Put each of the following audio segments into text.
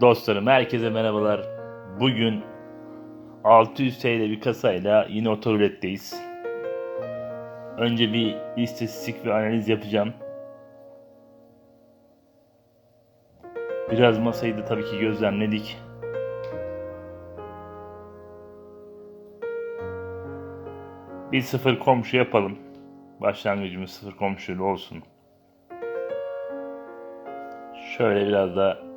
Dostlarım herkese merhabalar. Bugün 600 TL bir kasayla yine otoruletteyiz. Önce bir istatistik ve analiz yapacağım. Biraz masayı da tabii ki gözlemledik. Bir sıfır komşu yapalım. Başlangıcımız sıfır komşuyla olsun. Şöyle biraz da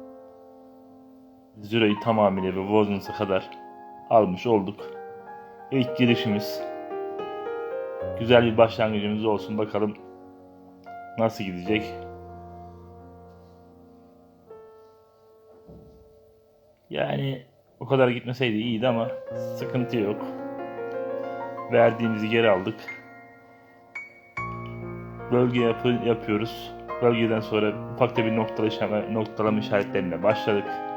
Zero'yu tamamıyla ve Wozens'a kadar almış olduk. İlk girişimiz güzel bir başlangıcımız olsun bakalım nasıl gidecek. Yani o kadar gitmeseydi iyiydi ama sıkıntı yok. Verdiğimizi geri aldık. Bölge yapı, yapıyoruz. Bölgeden sonra ufakta bir noktalama, noktalama işaretlerine başladık.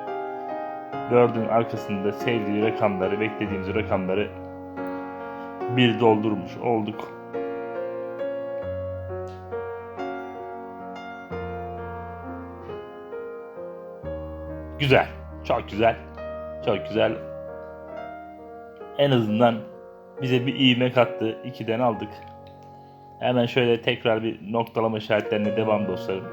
Dördün arkasında sevdiği rakamları, beklediğimiz rakamları bir doldurmuş olduk. Güzel. Çok güzel. Çok güzel. En azından bize bir ivme kattı. 2'den aldık. Hemen şöyle tekrar bir noktalama işaretlerine devam dostlarım.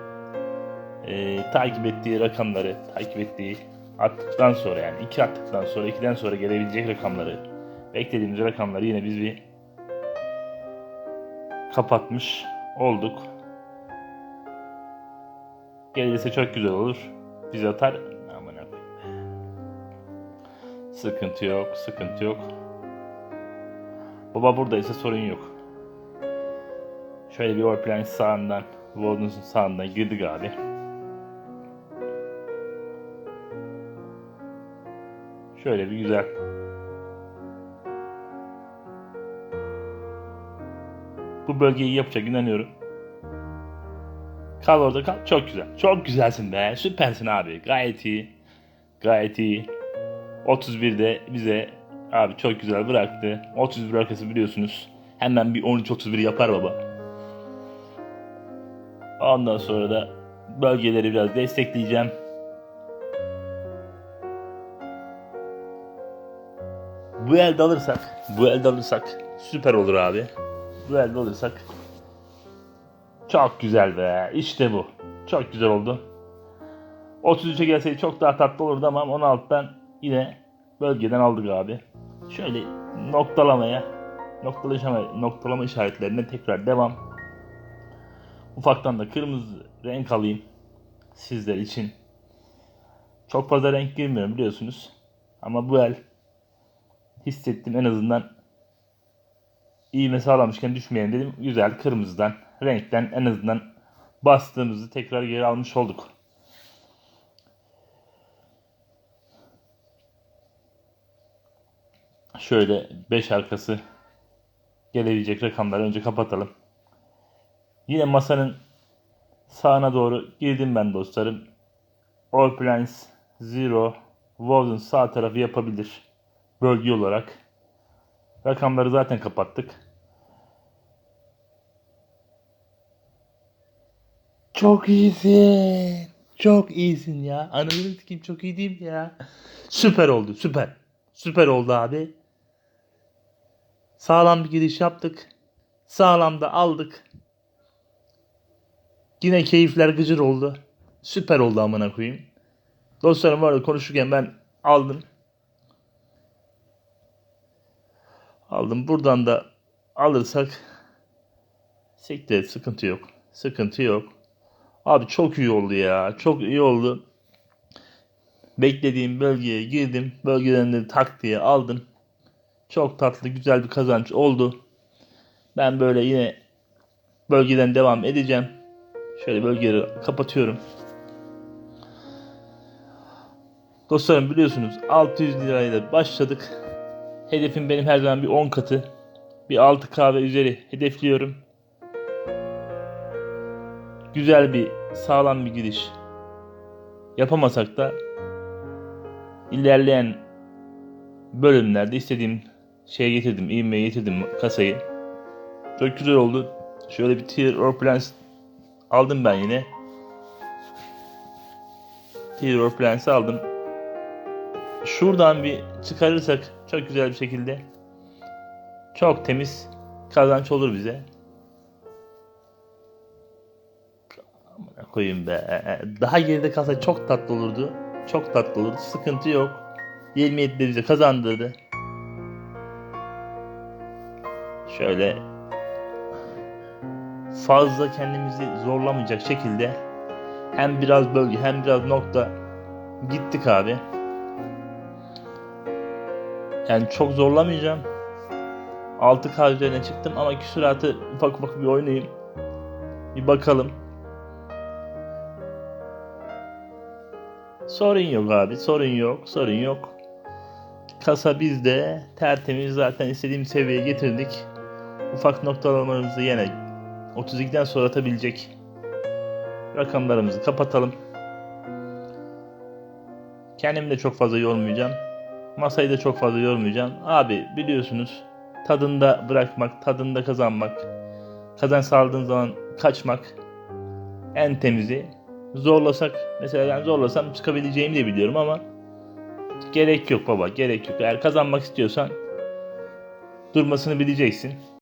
Ee, takip ettiği rakamları, takip ettiği attıktan sonra yani iki attıktan sonra ikiden sonra gelebilecek rakamları beklediğimiz rakamları yine biz bir kapatmış olduk. Gelirse çok güzel olur. Biz atar. Aman. Sıkıntı yok, sıkıntı yok. Baba buradaysa sorun yok. Şöyle bir Warpline sağından, Warden'ın sağından girdik abi. Şöyle bir güzel. Bu bölgeyi yapacak inanıyorum. Kal orada kal. Çok güzel. Çok güzelsin be. Süpersin abi. Gayet iyi. Gayet iyi. 31'de bize abi çok güzel bıraktı. 31 arkası biliyorsunuz. Hemen bir 13-31 yapar baba. Ondan sonra da bölgeleri biraz destekleyeceğim. Bu elde alırsak, bu elde alırsak süper olur abi. Bu elde alırsak çok güzel be. İşte bu. Çok güzel oldu. 33'e gelseydi çok daha tatlı olurdu ama 16'dan yine bölgeden aldık abi. Şöyle noktalamaya, noktalama, noktalama işaretlerine tekrar devam. Ufaktan da kırmızı renk alayım sizler için. Çok fazla renk girmiyorum biliyorsunuz. Ama bu el hissettim en azından iğme sağlamışken düşmeyelim dedim. Güzel kırmızıdan, renkten en azından bastığımızı tekrar geri almış olduk. Şöyle 5 arkası gelebilecek rakamları önce kapatalım. Yine masanın sağına doğru girdim ben dostlarım. All Plans Zero Woven sağ tarafı yapabilir bölge olarak. Rakamları zaten kapattık. Çok iyisin. Çok iyisin ya. Ananı sikeyim çok iyi değil ya? Süper oldu süper. Süper oldu abi. Sağlam bir giriş yaptık. Sağlam da aldık. Yine keyifler gıcır oldu. Süper oldu amına koyayım. Dostlarım var konuşurken ben aldım. Aldım. Buradan da alırsak siktir sıkıntı yok. Sıkıntı yok. Abi çok iyi oldu ya. Çok iyi oldu. Beklediğim bölgeye girdim. Bölgeden de tak diye aldım. Çok tatlı güzel bir kazanç oldu. Ben böyle yine bölgeden devam edeceğim. Şöyle bölgeleri kapatıyorum. Dostlarım biliyorsunuz 600 lirayla başladık. Hedefim benim her zaman bir 10 katı. Bir 6K ve üzeri hedefliyorum. Güzel bir sağlam bir giriş yapamasak da ilerleyen bölümlerde istediğim şeye getirdim, ivmeye getirdim kasayı. Çok güzel oldu. Şöyle bir tier or plans aldım ben yine. Tier or plans aldım. şuradan bir çıkarırsak çok güzel bir şekilde çok temiz kazanç olur bize. Koyayım be. Daha geride kalsa çok tatlı olurdu. Çok tatlı olurdu. Sıkıntı yok. 27 de bize kazandırdı. Şöyle fazla kendimizi zorlamayacak şekilde hem biraz bölge hem biraz nokta gittik abi. Yani çok zorlamayacağım. 6K üzerine çıktım ama küsuratı ufak ufak bir oynayayım. Bir bakalım. Sorun yok abi. Sorun yok. Sorun yok. Kasa bizde. Tertemiz zaten istediğim seviyeye getirdik. Ufak noktalamalarımızı yine 32'den sonra atabilecek rakamlarımızı kapatalım. Kendimi de çok fazla yormayacağım. Masayı da çok fazla yormayacağım. Abi biliyorsunuz tadında bırakmak, tadında kazanmak, kazanç sağladığın zaman kaçmak en temizi. Zorlasak, mesela ben zorlasam çıkabileceğimi de biliyorum ama gerek yok baba, gerek yok. Eğer kazanmak istiyorsan durmasını bileceksin.